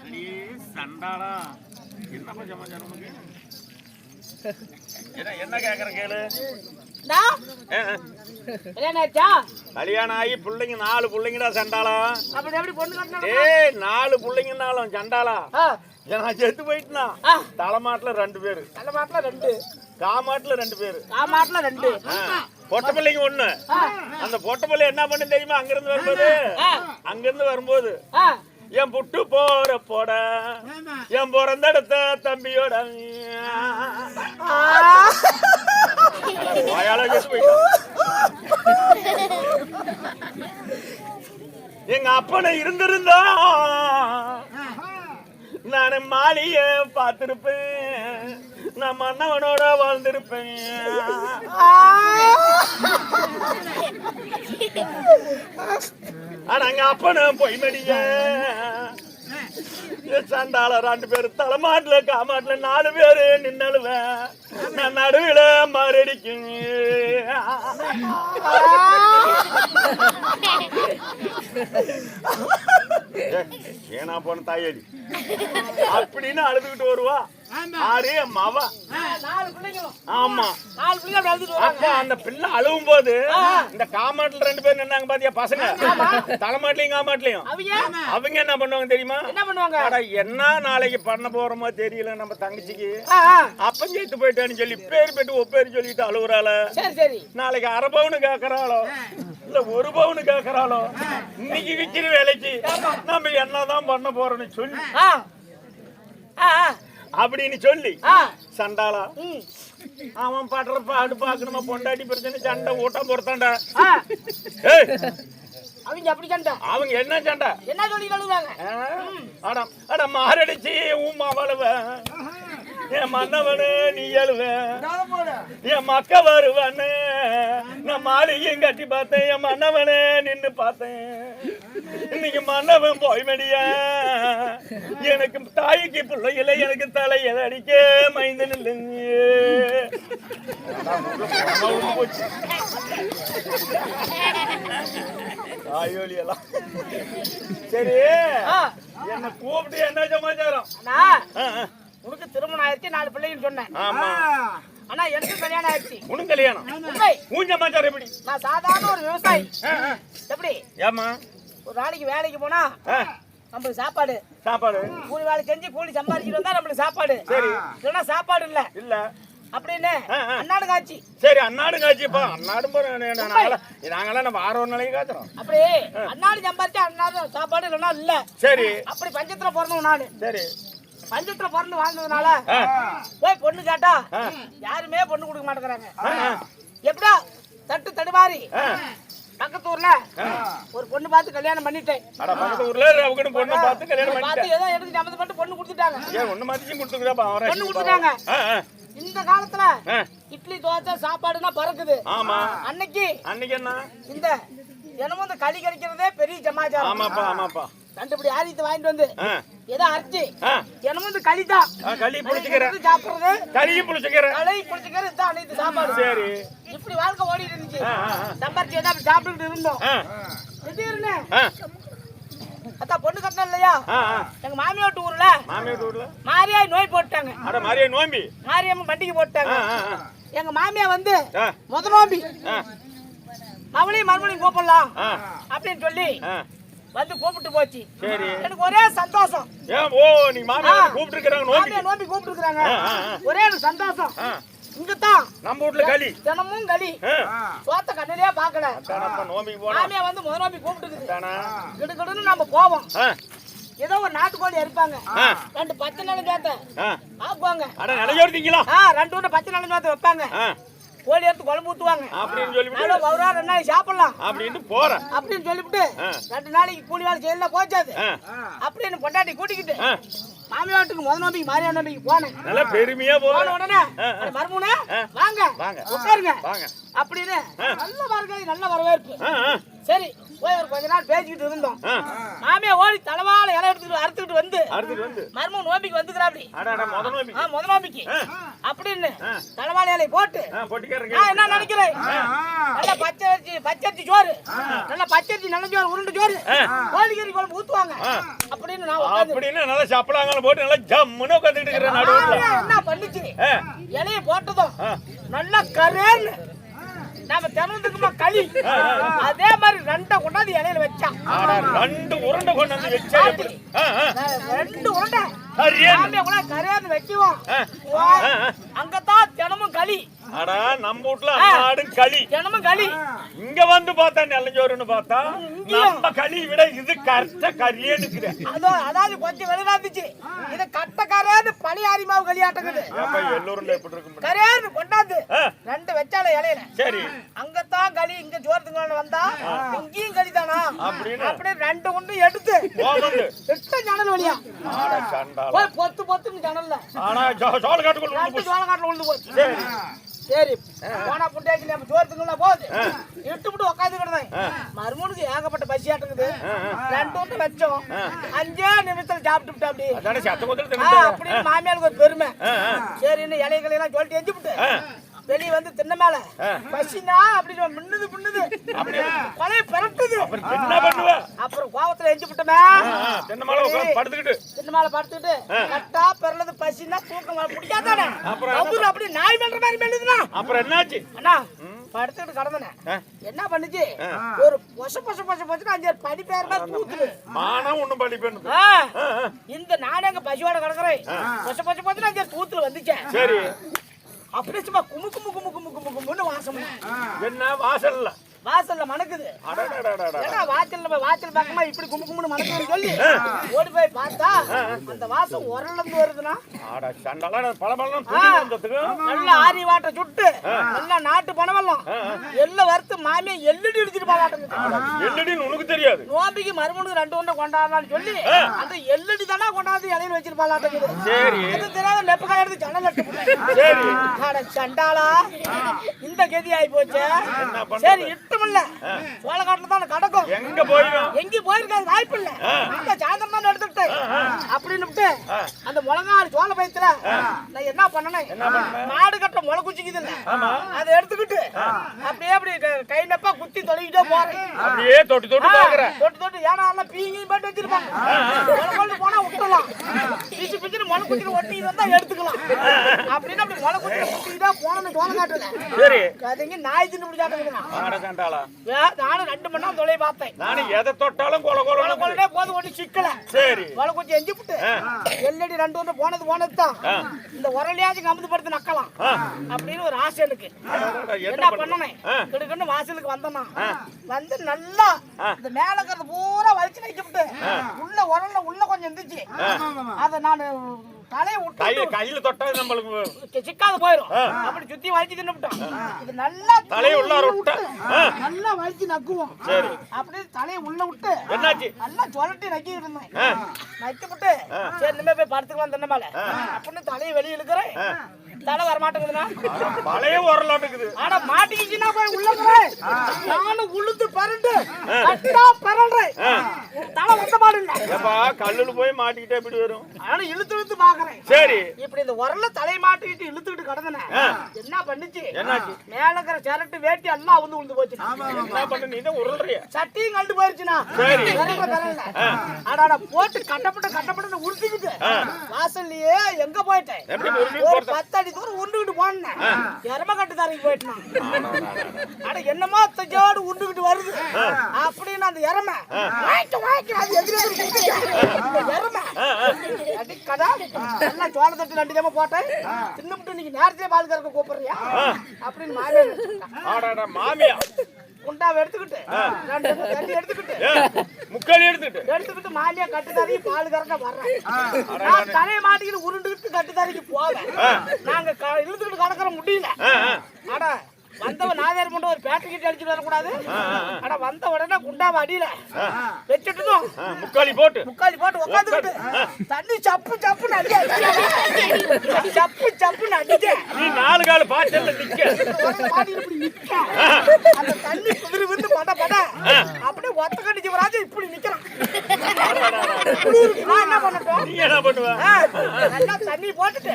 அடி சண்டாளா என்னப்பா என்ன கேக்குற கேளு? கல்யாணம் ஆகி பிள்ளைங்க நாலு பிள்ளைங்கடா சண்டாளா. ஏய் நாலு பிள்ளைங்கனாலும் சண்டாளா. நான் செத்து போயிட்டுனா. தலைமாட்டுல ரெண்டு பேரு. நல்ல மாட்டுல ரெண்டு. காமாட்டுல ரெண்டு பேரு. ரெண்டு. பொட்டை பிள்ளைங்க ஒண்ணு. அந்த பொட்டை பிள்ளை என்ன பண்ணு தெரியுமா? அங்கிருந்து வரும்போது. அங்கிருந்து வரும்போது என் புட்டு போற போட என் பிறந்தெடுத்த தம்பியோட வாயால செத்து எங்க அப்பனை இருந்திருந்தா நான் மாளிய பார்த்திருப்பேன். நான் மன்னவனோட வாழ்ந்திருப்பேன். ஆனா எங்க அப்பனை பொய்மடிய சண்டால ரெண்டு பேரு தலைமாட்டுல காமாட்டுல நாலு பேரு நின்னழுவேன் நான் நடுவுல மாரடிக்கும் ஏனா போன தாயடி? அப்படின்னு அழுதுகிட்டு வருவா. ஆறு மவ ஆமா. அந்த பிள்ளை அழுவும் போது இந்த காமாட்டுல ரெண்டு பேர் நின்னாங்க பாத்தியா பசங்க? தலைமாட்டுலயும் காமாட்டுலயும். அவங்க? என்ன பண்ணுவாங்க தெரியுமா? என்ன பண்ணுவாங்க? அட என்ன நாளைக்கு பண்ண போறோமோ தெரியல நம்ம தங்கச்சிக்கு. அப்பன் சேர்த்து போயிட்டான்னு சொல்லி பேர் பெட்டு ஒப்பேர் சொல்லிட்டு அழுகுறாள நாளைக்கு அரை பவுனு கேக்குறாளோ? இல்ல ஒரு பவுனு கேக்குறாளோ? இன்னைக்கு விக்கிற வேலைக்கு நம்ம என்னதான் பண்ண போறோம்னு சொல்லி. அப்படின்னு சொல்லி. சண்டாளா. அவன் படுற பாடு பாக்கணுமா பொண்டாட்டி பிரச்சனை சண்டை ஊட்ட பொறுத்தாண்டா அவங்க அப்படி கண்டா அவங்க என்ன சண்டை? என்ன சொல்லி அழுதாங்க ஆ? அட அட மாரடிச்சு உமா வளவ. என் மன்னவனு நீ எழுவ. என் மக்க வருவனு. நான் மாளிகையும் கட்டி பார்த்தேன். என் மன்னவனே நின்னு பார்த்தேன். இன்னைக்கு மன்னவன் போய் மடிய எனக்கு தாய்க்கு பிள்ளைகளை எனக்கு தலையை அடிக்க மைந்து போச்சு. தாயோலி எல்லாம் சரி என்ன கூப்பிட்டு என்ன சமாச்சாரம். உனக்கு திருமணம் ஆயிடுச்சு நாலு பிள்ளைன்னு சொன்னேன். ஆனா எனக்கு கல்யாணம் ஆயிடுச்சு. உனக்கு கல்யாணம்? எப்படி? நான் சாதாரண ஒரு விவசாயி. எப்படி? ஏம்மா? ஒரு நாளைக்கு வேலைக்கு போனா நம்மளுக்கு சாப்பாடு. சாப்பாடு? கூலி வேலை செஞ்சு கூலி சம்பாதிச்சுட்டு வந்தா நம்மளுக்கு சாப்பாடு. சரி. இல்லைன்னா சாப்பாடு இல்ல. இல்ல. அப்படின்னு. அன்னாடு காட்சி சரி அன்னாடு காய்ச்சிப்பா. அன்னாடும் நாங்களாம் நம்ம ஆறு ஒரு நாளைக்கு காய்ச்சறோம். அப்படி அன்னாடு சம்பாதிச்சா அன்னாடு சாப்பாடு இல்லைன்னா இல்ல. சரி. அப்படி பஞ்சத்துல பிறந்தவன் நானு. சரி. பஞ்சத்துல பிறந்து வாழ்ந்ததுனால போய் பொண்ணு கேட்டா. யாருமே பொண்ணு கொடுக்க மாட்டேங்கிறாங்க. எப்படா தட்டு தடுமாறி. பக்கத்து ஊர்ல ஒரு பொண்ணு பார்த்து கல்யாணம் பண்ணிட்டேன். பக்கத்து ஊர்ல அவங்க பொண்ணை பார்த்து கல்யாணம் பண்ணிட்டேன். ஏதோ எடுத்து சம்மந்தம் பண்ணிட்டு பொண்ணு கொடுத்துட்டாங்க. ஏன் ஒண்ணு மாத்திச்சும் கொடுத்துக்கிறப்பா பொண்ணு கொடுத்துட்டாங்க. இந்த காலத்துல. இட்லி தோசை சாப்பாடுனா பறக்குது. ஆமா. அன்னைக்கு அன்னைக்கு என்ன? இந்த தினமும் இந்த களி கிடைக்கிறதே பெரிய சமாச்சாரம். ஆமாப்பா ஆமாப்பா. கண்டுபிடி ஆரியத்தை வாங்கிட்டு வந்து. ஏதோ அரைச்சி. தினமும் இந்த களி தான் களி புளிச்சுக்கிறேன். சாப்பிடுறது. கறியும் புளிச்சுக்கிறேன். களை குளிச்சுக்கிறது தான் அனைத்து சாப்பாடு. சரி. இப்படி வாழ்க்கை ஓடிட்டு இருந்துச்சு. சம்பாரிச்சு ஏதோ அப்படி சாப்பிட்டுக்கிட்டு இருந்தோம். திடீர்னு அதான் பொண்ணு கட்டணும் இல்லையா. எங்க மாமியாட்டு ஊர்ல. மாமியார் வீட்டுல? மாரியாய் நோய் போட்டாங்க அட மாதிரியே நோம்பி? மாரியம்மன் பண்டிகை போட்டாங்க. எங்க மாமியா வந்து முத நோம்பி. ஆ, அவளையும் மறுபடியும் கூப்பிடலாம் அப்படின்னு சொல்லி. வந்து கூப்பிட்டு போச்சு. சரி. எனக்கு ஒரே சந்தோஷம். ஓ நீ மாமியார் கூப்பிட்டு இருக்கிறாங்க நோம்பி நோம்பி கூப்பிட்டு இருக்காங்க. ஒரே எனக்கு சந்தோஷம். இங்கதான். நம்ம வீட்டுல களி. தினமும் களி. சோத்த கண்ணிலே பாக்கல நோம்பிக்கு போனா மாமியா வந்து முத நோம்பி கூப்பிட்டு கிடுகிடுன்னு நம்ம போவோம். ஏதோ ஒரு நாட்டுக்கோழி இருப்பாங்க ரெண்டு பச்சை நிலஞ்சாத்த ஆ. ஆக்குவாங்க. ரெண்டு ஊட்ட பச்சை நிலஞ்சாத்த வைப்பாங்க. கோழி எடுத்து குழம்பு ஊத்துவாங்க அப்படின்னு சொல்லிவிட்டு நானும் ஒரு ரெண்டு நாளைக்கு சாப்பிடலாம் அப்படின்ட்டு போறேன் அப்படின்னு சொல்லிவிட்டு. ரெண்டு நாளைக்கு கூலி வேலை செய்யலாம் போச்சாது அப்படின்னு பொண்டாட்டி கூட்டிக்கிட்டு. மாமியாட்டுக்கு முத நோம்பிக்கு மாரியா நோம்பிக்கு போனேன் நல்லா பெருமையா போன உடனே. மருமூனே. வாங்க வாங்க. உட்காருங்க வாங்க அப்படின்னு. நல்ல வரவேற்பு நல்ல வரவேற்பு. சரி போய் ஒரு கொஞ்ச நாள் பேசிக்கிட்டு இருந்தோம். மாமியா ஓடி தலைவாழ இலை எடுத்துக்கிட்டு அறுத்துக்கிட்டு வந்து மருமகன் நோம்பிக்கு வந்துக்கிறாப்படி அடாடா முத நோம்பி ஆ முத நோம்பிக்கு. அப்படின்னு தலைவாழ இலை போட்டு நான் என்ன நினைக்கிறேன்? நல்ல பச்சரிசி பச்சரிசி சோறு. நல்ல பச்சரிசி நல்ல சோறு உருண்டை சோறு. கோழிக்கறி குழம்பு ஊத்துவாங்க. அப்படின்னு நான் அப்படின்னு நல்லா சப்பலாங்கல போட்டு நல்லா ஜம்முன்னு உட்காந்துட்டு இருக்கிற நடுவுல. மாமியா என்ன பண்ணுச்சு? இலைய போட்டதும். நல்லா கரேன்னு நாம தினந்துக்குமா களி? அதே மாதிரி ரெண்டை கொண்டாந்து இலையில வச்சான் ரெண்டு உருண்டை கொண்டு வந்து வச்சா ரெண்டு உருண்டை. கூட கரையாந்து வைக்குவோம். அங்கதான் தினமும் களி. அடா நம்ம வீட்டுல அன்னாடு களி. தினமும் களி? இங்க வந்து பார்த்தா நெல்லஞ்சோறுன்னு பார்த்தா. நம்ம களி விட இது கரெக்டா கறியே நிக்குது அதோ அதாவது கொஞ்சம் வெளிநாட்டுச்சு. இது கட்ட கரையாந்து பழி ஆரிமாவு களியாட்டங்குது அப்ப எல்லோரும் எப்படி இருக்கும் கரையாந்து கொண்டாந்து ரெண்டு வச்சால இலையில. சரி. அங்கதான் களி இங்க சோறுத்துங்க வந்தா இங்கேயும் களி தானா அப்படின்னு? அப்படியே ரெண்டு ஒன்று எடுத்து. எட்ட ஜன்னல் வழியா. பொத்து பொத்துன்னு ஜன்னல்ல. ஆனா சோ- சோள காட்டுக்குள்ள ரெண்டு போச்சு. சோளக்காட்டுல விழுந்து போச்சு. சரி. போனா புண்டாச்சு நம்ம சோறுத்துங்களா போகுது. இட்டு விட்டு உட்காந்து கிடந்தேன் மருமனுக்கு ஏகப்பட்ட பசியாட்டுக்குது ரெண்டு வச்சோம். அஞ்சே நிமிஷத்துல சாப்பிட்டு அப்படி. அப்படின்னு மாமியாருக்கு ஒரு பெருமை. சரி இன்னும் இலைகளை எல்லாம் சொல்லிட்டு எஞ்சி விட்டு வெளிய வந்து தின்ன மேல. பசினா அப்படி மின்னுது மின்னுது. கொலையை பண்ணுவ? அப்புறம் கோவத்துல எஞ்சி விட்டமே தென்னை மலை படுத்துக்கிட்டு. தின்ன மேல படுத்துட்டு கட்டா பிறலது பசினா தூக்கம் பிடிக்காதானே அப்புறம் அப்படி நாய் மெல்ற மாதிரி மெல்லுதுனா அப்புறம் என்னாச்சு? அண்ணா படுத்துக்கிட்டு கடந்தனே. என்ன பண்ணுச்சு? ஒரு பொச பொச பொச பொசுன்னு அஞ்சாறு படி பேர் மாதிரி தூத்துது மானம் ஒண்ணும் ஆ, இந்த நானே எங்க பசியோட கிடக்குறேன். பொச பொச பொசுன்னு அஞ்சாறு தூத்துல வந்துச்சேன் சரி. அப்படியே சும்மா குமு குமு குமு குமு குமு குமுன்னு வாசம். என்ன? வாசல்ல. வாசல்ல மணக்குது அடடடடடட. ஏன்னா வாசல்ல போய் வாசல் பக்கமா இப்படி கும்பு குமுன்னு மணக்குதுன்னு சொல்லி ஓடி போய் பார்த்தா அந்த வாசம் உரலந்து வருதுன்னா ஆடா நல்ல ஆரி வாட்டை சுட்டு நல்லா நாட்டு பணவெல்லாம் எல்லாம் வறுத்து மாமியை எல்லடி இடிச்சிட்டு போவாட்டுங்க உனக்கு தெரியாது நோம்பிக்கு மறுமணுக்கு ரெண்டு ஒண்ணு கொண்டாடலாம்னு சொல்லி அந்த எள்ளடி தானே கொண்டாந்து இலையில வச்சிருப்பாளாட்டுங்குது சரி தெரியாத நெப்பு காய் எடுத்து ஜன்னல் சண்டாளா இந்த கதி ஆயி போச்சு? சரி இட்டுமில்ல. சோளக்காட்டுல தான் கிடக்கும். எங்க போயிடும்? எங்கேயும் போயிருக்காது வாய்ப்பு இல்ல அந்த சாயந்தரம் தான் எடுத்துட்டேன் அப்படின்னு அந்த முழங்காடு சோள பயத்துல நான் என்ன பண்ணனேன்? மாடு கட்ட முளை குச்சிக்குது இல்ல அதை எடுத்துக்கிட்டு அப்படியே அப்படி க- நப்பா குத்தி தொலைக்கிட்டே போறேன். அப்படியே தொட்டு தொட்டு பாக்குற தொட்டு தொட்டு ஏன்னா எல்லாம் பீங்கி போட்டு வச்சிருப்பாங்க. முளை போனா விட்டுலாம் பிச்சு பிச்சுன்னு முளை குச்சிட்டு ஒட்டி வந்தா எடுத்துக்கலாம். அப்படின்னு அப்படி முளை குச்சிட்டு குத்திக்கிட்டே போனேன்னு சோள காட்டுல சரி. அதுங்க நாய் தின்னு சண்டாளா நானும் ரெண்டு மணி நேரம் தொலை பார்த்தேன். நானும் எதை தொட்டாலும் கொல கொலை கொல போது ஒண்ணு சிக்கல. சரி. கொஞ்சம் எஞ்சி விட்டு எல்லடி ரெண்டு ஒன்று போனது போனது தான். இந்த உரலையாச்சும் கம்பு படுத்து நக்கலாம் அப்படின்னு ஒரு ஆசை எனக்கு. என்ன என்ன பண்ண பண்ணனே? கிடுக்குன்னு வாசலுக்கு வந்தனா வந்து நல்லா இந்த மேல இருக்கிறது பூரா வலிச்சு வைக்க விட்டு உள்ள உரல்ல உள்ள கொஞ்சம் இருந்துச்சு. அதை நான் தலையை கையில தொட்டா நம்மளுக்கு சிக்காது போயிரும். அப்படி சுத்தி வலிச்சு தின்னுட்டோம் இது நல்லா தலையை உள்ளார விட்டா நல்லா வலிச்சு நக்குவோம். சரி. அப்படியே தலையை உள்ள விட்டு என்னாச்சு? நல்லா சொல்லட்டி நக்கிட்டு இருந்தேன். நக்கி விட்டு சரி இனிமே போய் படுத்துக்கலாம் தின்ன மேல அப்படின்னு தலையை வெளியே இழுக்கிறேன். தலை வர மாட்டேங்குதுன்னா பழைய உரலாட்டுக்குது ஆனா மாட்டிக்கிச்சுன்னா போய் உள்ள நானும் உளுந்து பரண்டு கட்டா பரல்றேன். தலை வந்த பாடு இல்ல ஏப்பா கல்லுல போய் மாட்டிக்கிட்டே எப்படி வரும்? ஆனா இழுத்து இழுத்து பாக்குறேன். சரி. இப்படி இந்த உரல்ல தலை மாட்டிக்கிட்டு இழுத்துக்கிட்டு கடந்தன என்ன பண்ணுச்சு? என்னாச்சு? மேல இருக்கிற சரட்டு வேட்டி எல்லாம் வந்து உளுந்து போச்சு என்ன பண்ண நீ தான் உருள்றிய சட்டியும் கண்டு போயிருச்சுனா சரி. அடாடா போட்டு கட்டப்பட்டு கட்டப்பட்டு உருட்டிக்கிட்டு. வாசல்லையே எங்க போயிட்டேன்? ஒரு போறது? பத்து அடி தூரம் உருண்டுகிட்டு போனேன். எரம கட்டுதாரிக்கு போயிட்டான். அட என்னமோ தஜோடு உருண்டுகிட்டு வருது. அப்படின்னு அந்த எரம. அது எதிரே எரம. அடி கடா எல்லாம் சோள தட்டு ரெண்டு ஜாம போட்டேன். தின்னுபிட்டு நீங்க நேரத்தையே பால் கறக்க கூப்பிடுறியா? அப்படின்னு ஆடாடா மாமியா குண்டாவை எடுத்துக்கிட்டு ரெண்டு தண்ணி எடுத்துக்கிட்டு முக்காலி எடுத்துட்டு எடுத்துக்கிட்டு மாலியா கட்டுதாரி பால் கறக்க வர்றேன். நான் தலையை மாட்டிக்கிட்டு உருண்டுகிட்டு கட்டுதாரிக்கு போவேன். நாங்க க- இழுத்துக்கிட்டு கடக்கிற முடியல. அட வந்தவன் நாதாரி மட்டும் ஒரு பேட்டரி கிட்ட அடிச்சுட்டு வரக்கூடாது. அட வந்த உடனே குண்டாவை அடியில வச்சுட்டதும் முக்காலி போட்டு. முக்காலி போட்டு உட்காந்துக்கிட்டு தண்ணி சப்பு சப்புன்னு அடிச்சு சப்பு சப்புன்னு அடிச்சேன். நீ நாலு கால பாய்ச்சல்ல நிக்க. பாட்டியில் இப்படி நிக்க. அந்த தண்ணி குதிரை விட்டு பட பட. அப்படியே ஒத்த கட்டி இப்படி நிக்கிறான். நான் என்ன பண்ணட்டும்? நீ என்ன பண்ணுவ? நல்லா தண்ணி போட்டுட்டு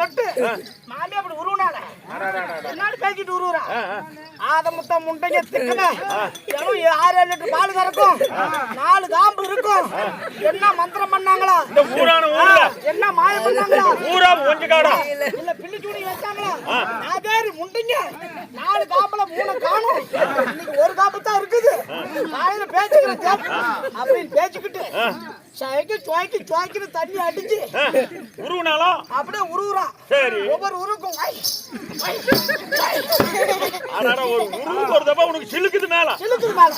தொட்டு மாமி அப்படி உருவனால. என்னாடி பேசிட்டு உருவுறா ஆத முத்தம் முண்டைங்க திக்கன ஆறு ஏழு லிட்டர் பால் கறக்கும். நாலு காம்பு இருக்கும். என்ன மந்திரம் பண்ணாங்களா? இந்த ஊரான ஊர்ல. என்ன மாயம் பண்ணாங்களா? ஊரா கொஞ்ச காடா. இல்ல பில்லி சூடி வச்சாங்களா? அதேரி முண்டிங்க. நாலு காம்புல மூணு காணும். இன்னைக்கு ஒரு காம்பு தான் இருக்குது. காலையில பேச்சுக்கிறேன். அப்படின்னு பேச்சுக்கிட்டு சைக்கு சுவாய்க்கு சுவாய்க்குன்னு தண்ணி அடிச்சு. உருவனாலா? அப்படியே உருவுறா. சரி. ஒவ்வொரு உருவுக்கும். ஐ, ஐ, ஐ. ஆனா ஒரு உருவுக்கு ஒரு தப்பா உனக்கு சிலுக்குது மேல. சிலுக்குது மேல.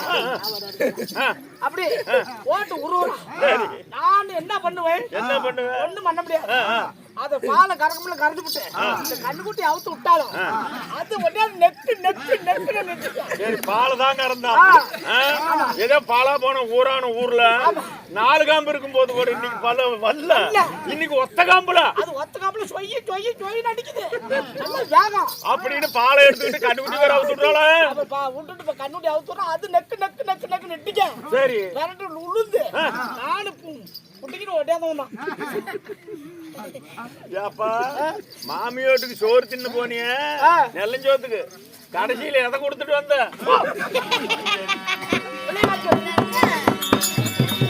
அப்படி ஓட்டு உருவுறா. நான் என்ன பண்ணுவேன்? என்ன பண்ணுவ ஒண்ணும் பண்ண முடியாது. அத பாலை கறக்கமுல கறந்து விட்டு இந்த கண்ணுக்குட்டி அவுத்து விட்டாலும் அது உடனே நெக்கு நெக்கு நெக்கு நெக்கு சரி பாலை தான் கறந்தா? ஏதோ பாலா போன ஊரான ஊர்ல நாலு காம்பு இருக்கும் போது கூட இன்னைக்கு பல வரல. இன்னைக்கு ஒத்த காம்புல. அது ஒத்த காப்புல சொய்ய சொய்ய சொய்ய நடிக்குது நல்ல வேகம். அப்படின்னு பாலை எடுத்துக்கிட்டு கண்டுபிடி வேற அவுத்துட்டால அப்ப பா- விட்டுட்டு இப்ப கண்ணுட்டி அவுத்துறோம் அது நெக்கு நெக்கு நெக்கு நெக்கு நெட்டிக்க சரி. விரட்டு உளுந்து. நானு குட்டிக்கிட்டு ஒட்டியாதான் ஏப்பா மாமியோட்டுக்கு சோறு தின்னு போனிய நெல்லஞ்சோத்துக்கு கடைசியில எதை கொடுத்துட்டு வந்த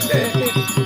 Thank you.